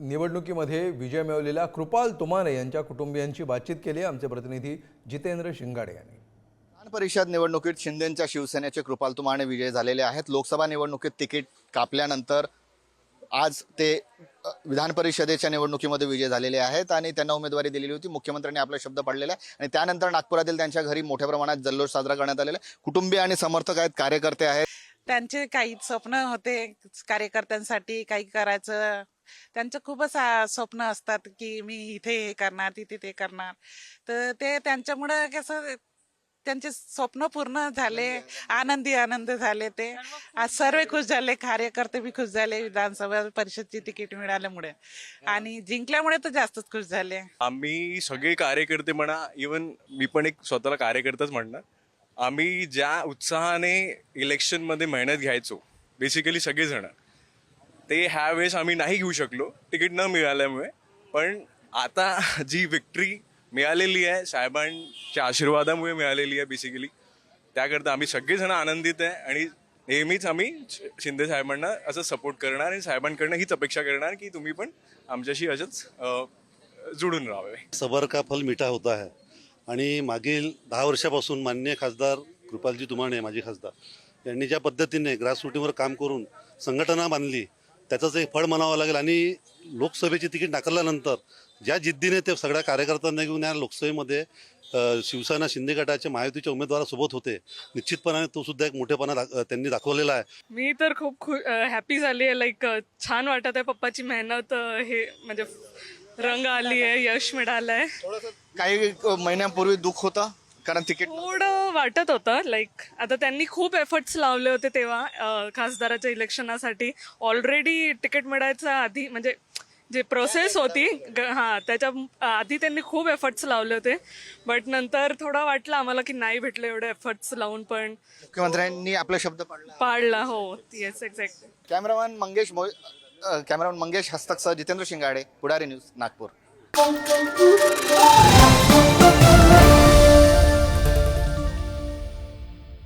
निवडणुकीमध्ये विजय मिळवलेल्या कृपाल तुमाने यांच्या कुटुंबियांची बातचीत केली. आहे आमचे प्रतिनिधी जितेंद्र शिंगाडे यांनी. विधान परिषद निवडणुकीत शिंदेच्या शिवसेनेचे कृपाल तुमाने विजय झालेले आहेत. लोकसभा निवडणुकीत तिकीट कापल्यानंतर आज ते विधान परिषदेच्या निवडणुकीमध्ये विजय झालेले आहेत आणि त्यांना उमेदवारी दिलेली होती. मुख्यमंत्र्यांनी आपला शब्द पाडलेला आहे. आणि त्यानंतर नागपुरातील त्यांच्या घरी मोठ्या प्रमाणात जल्लोष साजरा करण्यात आलेला आहे. कुटुंबीय आणि समर्थक आहेत कार्यकर्ते आहेत. त्यांचे काही स्वप्न होते कार्यकर्त्यांसाठी काही करायचं. त्यांचं खूपच स्वप्न असतात की मी इथे हे करणार तिथे ते करणार. तर ते त्यांच्यामुळं कसं त्यांचे स्वप्न पूर्ण झाले आनंदी आनंद झाले. ते. आज सर्व खुश झाले कार्यकर्ते बी खुश झाले विधानसभा परिषदची तिकीट मिळाल्यामुळे. आणि जिंकल्यामुळे तर जास्तच खुश झाले. आम्ही सगळे कार्यकर्ते म्हणा इवन मी पण एक स्वतःला कार्यकर्ताच म्हणणार. आम्ही ज्या उत्साहाने इलेक्शनमध्ये मेहनत घ्यायचो बेसिकली सगळेजण. ते ह्या वेळेस आम्ही नाही घेऊ शकलो. तिकीट न मिळाल्यामुळे. पण आता जी विक्ट्री मिळालेली आहे साहेबांच्या आशीर्वादामुळे मिळालेली आहे बेसिकली त्याकरता आम्ही सगळेजण आनंदित आहे आणि नेहमीच आम्ही शिंदे साहेबांना असं सपोर्ट करणार आणि साहेबांकडनं हीच अपेक्षा करणार की तुम्ही पण आमच्याशी असंच जुडून राहावे. सबर का फल मिठा होता है. आणि मागील दहा वर्षापासून मान्य खासदार कृपालजी तुमाणे माजी खासदार यांनी ज्या पद्धतीने ग्रासरूटीवर काम करून संघटना बांधली त्याचंच एक फळ म्हणावं लागेल आणि लोकसभेची तिकीट नाकारल्यानंतर ज्या जिद्दीने ते सगळ्या कार्यकर्त्यांना घेऊन या लोकसभेमध्ये शिवसेना शिंदे गटाच्या महायुतीच्या उमेदवारासोबत होते निश्चितपणाने तो सुद्धा एक मोठेपणा दाख- त्यांनी दाखवलेला आहे. मी तर खूप खु हॅपी झाली आहे. लाईक छान वाटत आहे पप्पाची मेहनत हे म्हणजे रंग आली आहे यश मिळालं आहे काही महिन्यांपूर्वी दुःख होतं. कारण तिकीट थोडं वाटत होतं लाईक आता त्यांनी खूप एफर्ट्स लावले होते तेव्हा अ, खासदाराच्या इलेक्शनासाठी ऑलरेडी तिकीट मिळायचं आधी म्हणजे जे प्रोसेस होती ग- हा त्याच्या आधी त्यांनी खूप एफर्ट्स लावले होते. बट नंतर थोडं वाटलं आम्हाला की नाही भेटलं एवढे एफर्ट्स लावून पण. मुख्यमंत्र्यांनी आपला शब्द पाडला. पाडला हो. Yes exact cameraman Mangesh Moy अ, कॅमेरामॅन मंगेश हस्तकसह जितेंद्र शिंगाडे पुढारी न्यूज नागपूर.